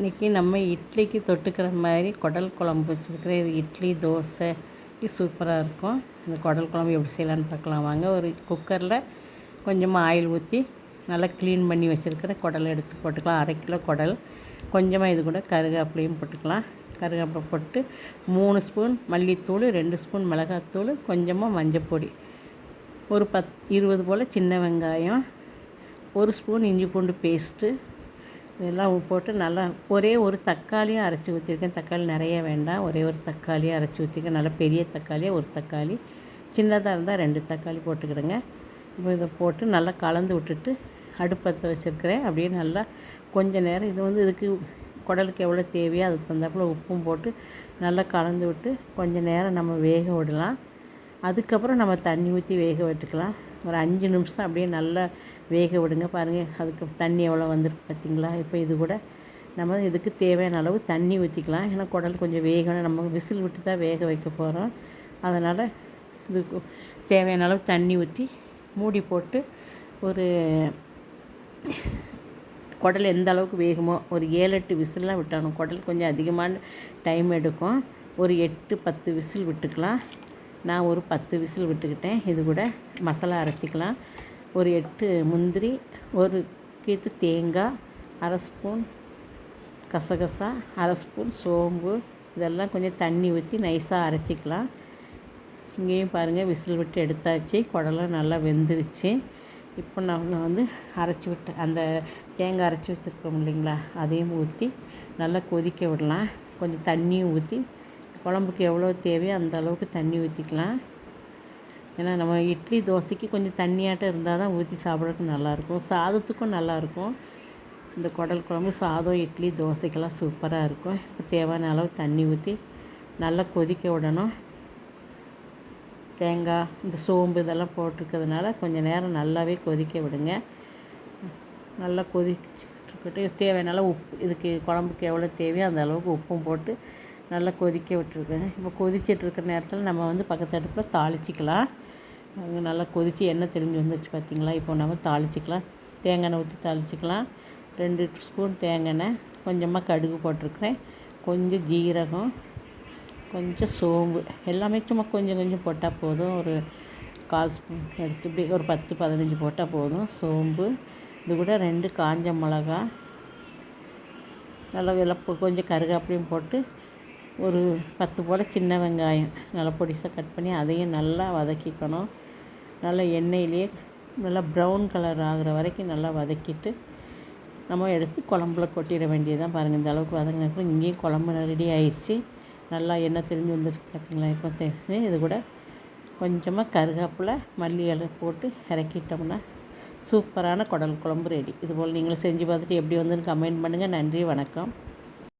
இன்றைக்கி நம்ம இட்லிக்கு தொட்டுக்கிற மாதிரி குடல் குழம்பு வச்சுருக்கிறேன் இது இட்லி தோசை சூப்பராக இருக்கும். இந்த குடல் குழம்பு எப்படி செய்யலான்னு பார்க்கலாம். வாங்க ஒரு குக்கரில் கொஞ்சமாக ஆயில் ஊற்றி நல்லா க்ளீன் பண்ணி வச்சுருக்கிற குடலை எடுத்து போட்டுக்கலாம். அரை கிலோ குடல். கொஞ்சமாக இது கூட கருவேப்பிலையும் போட்டுக்கலாம். கருவேப்பிலை போட்டு மூணு ஸ்பூன் மல்லித்தூள் ரெண்டு ஸ்பூன் மிளகாத்தூள் கொஞ்சமாக மஞ்சப்பொடி. ஒரு பத் இருபது போல் சின்ன வெங்காயம் ஒரு ஸ்பூன் இஞ்சி பூண்டு பேஸ்ட்டு இதெல்லாம் போட்டு நல்லா ஒரே ஒரு தக்காளியும் அரைச்சி ஊற்றிருக்கேன் தக்காளி நிறைய வேண்டாம். ஒரே ஒரு தக்காளியும் அரைச்சி ஊற்றிருக்கேன் நல்லா பெரிய தக்காளியாக ஒரு தக்காளி. சின்னதாக இருந்தால் ரெண்டு தக்காளி போட்டுக்கிடுங்க. இப்போ இதை போட்டு நல்லா கலந்து விட்டுட்டு அடுப்பத்தை வச்சுருக்கிறேன். அப்படியே நல்லா கொஞ்சம் நேரம் இது வந்து இதுக்கு குடலுக்கு எவ்வளோ தேவையோ அதுக்கு தகுந்தாப்புல உப்பும் போட்டு நல்லா கலந்து விட்டு கொஞ்சம் நேரம் நம்ம வேக விடலாம். அதுக்கப்புறம் நம்ம தண்ணி ஊற்றி வேக விட்டுக்கலாம். ஒரு அஞ்சு நிமிஷம் அப்படியே நல்லா வேக விடுங்க. பாருங்கள் அதுக்கு தண்ணி எவ்வளோ வந்துருக்கு பார்த்தீங்களா? இப்போ இது கூட நம்ம இதுக்கு தேவையான அளவு தண்ணி ஊற்றிக்கலாம். ஏன்னா குடல் கொஞ்சம் வேகணும். நம்ம விசில் விட்டு தான் வேக வைக்க போகிறோம். அதனால் இதுக்கு தேவையான அளவு தண்ணி ஊற்றி மூடி போட்டு ஒரு குடல் எந்த அளவுக்கு வேகுமோ ஒரு ஏழு எட்டு விசில்லாம் விட்டணும் குடல் கொஞ்சம் அதிகமான டைம் எடுக்கும். ஒரு எட்டு பத்து விசில் விட்டுக்கலாம். நான் ஒரு பத்து விசில் விட்டுக்கிட்டேன். இது கூட மசாலா அரைச்சிக்கலாம். ஒரு எட்டு முந்திரி ஒரு கீத்து தேங்காய் அரை ஸ்பூன் கசகசா அரை ஸ்பூன் சோம்பு இதெல்லாம் கொஞ்சம் தண்ணி ஊற்றி நைஸாக அரைச்சிக்கலாம். இங்கேயும் பாருங்கள் விசில் விட்டு எடுத்தாச்சு. குடலாம் நல்லா வெந்துருச்சு. இப்போ நான் வந்து அரைச்சி விட்டு அந்த தேங்காய் அரைச்சி வச்சுருக்கோம் இல்லைங்களா? அதையும் ஊற்றி நல்லா கொதிக்க விடலாம். கொஞ்சம் தண்ணியும் ஊற்றி குழம்புக்கு எவ்வளோ தேவையோ அந்த அளவுக்கு தண்ணி ஊற்றிக்கலாம். ஏன்னா நம்ம இட்லி தோசைக்கு கொஞ்சம் தண்ணியாட்டம் இருந்தால் தான் ஊற்றி சாப்பிட்றதுக்கு நல்லாயிருக்கும். சாதத்துக்கும் நல்லாயிருக்கும். இந்த குடல் குழம்பு சாதம் இட்லி தோசைக்கெல்லாம் சூப்பராக இருக்கும். இப்போ தேவையான அளவு தண்ணி ஊற்றி நல்லா கொதிக்க விடணும். தேங்காய் இந்த சோம்பு இதெல்லாம் போட்டிருக்கிறதுனால கொஞ்சம் நேரம் நல்லாவே கொதிக்க விடுங்க. நல்லா கொதிச்சுட்டு தேவையான அளவு உப்பு இதுக்கு குழம்புக்கு எவ்வளோ தேவையோ அந்த அளவுக்கு உப்பும் போட்டு நல்லா கொதிக்க விட்டுருக்கேன். இப்போ கொதிச்சிட்ருக்கிற நேரத்தில் நம்ம வந்து பக்கத்து அடுப்பில் தாளிச்சிக்கலாம். அங்கே நல்லா கொதித்து எண்ணெய் தெரிஞ்சு வந்துருச்சு பார்த்திங்களா இப்போ நம்ம தாளிச்சிக்கலாம். தேங்காய் எண்ணெய் ஊற்றி தாளிச்சிக்கலாம். ரெண்டு ஸ்பூன் தேங்காய் எண்ணெய் கொஞ்சமாக கடுகு போட்டிருக்கிறேன். கொஞ்சம் ஜீரகம் கொஞ்சம் சோம்பு எல்லாமே சும்மா கொஞ்சம் கொஞ்சம் போட்டால் போதும். ஒரு கால் ஸ்பூன் எடுத்து இப்படி ஒரு பத்து பதினஞ்சு போட்டால் போதும். சோம்பு இது கூட ரெண்டு காஞ்ச மிளகா நல்லா இதெல்லாம் கொஞ்சம் கருகாப்பிலையும் போட்டு ஒரு பத்து போல் சின்ன வெங்காயம் நல்லா பொடிசாக கட் பண்ணி அதையும் நல்லா வதக்கிக்கணும். நல்லா எண்ணெயிலே நல்லா ப்ரௌன் கலர் ஆகிற வரைக்கும் நல்லா வதக்கிட்டு நம்ம எடுத்து குழம்புல கொட்டிட வேண்டியதான் பாருங்கள் இந்த அளவுக்கு வதங்கினப்போ இங்கேயும் குழம்பு ரெடி ஆயிடுச்சு நல்லா எண்ணெய் தெரிஞ்சு வந்துருக்கு பார்த்தீங்களா இப்போ தெரிஞ்சு இது கூட கொஞ்சமாக கருகாப்பில் மல்லி இலை போட்டு இறக்கிட்டோம்னா சூப்பரான குடல் குழம்பு ரெடி இதுபோல் நீங்களும் செஞ்சு பார்த்துட்டு எப்படி வந்துன்னு கமெண்ட் பண்ணுங்கள் நன்றி வணக்கம்.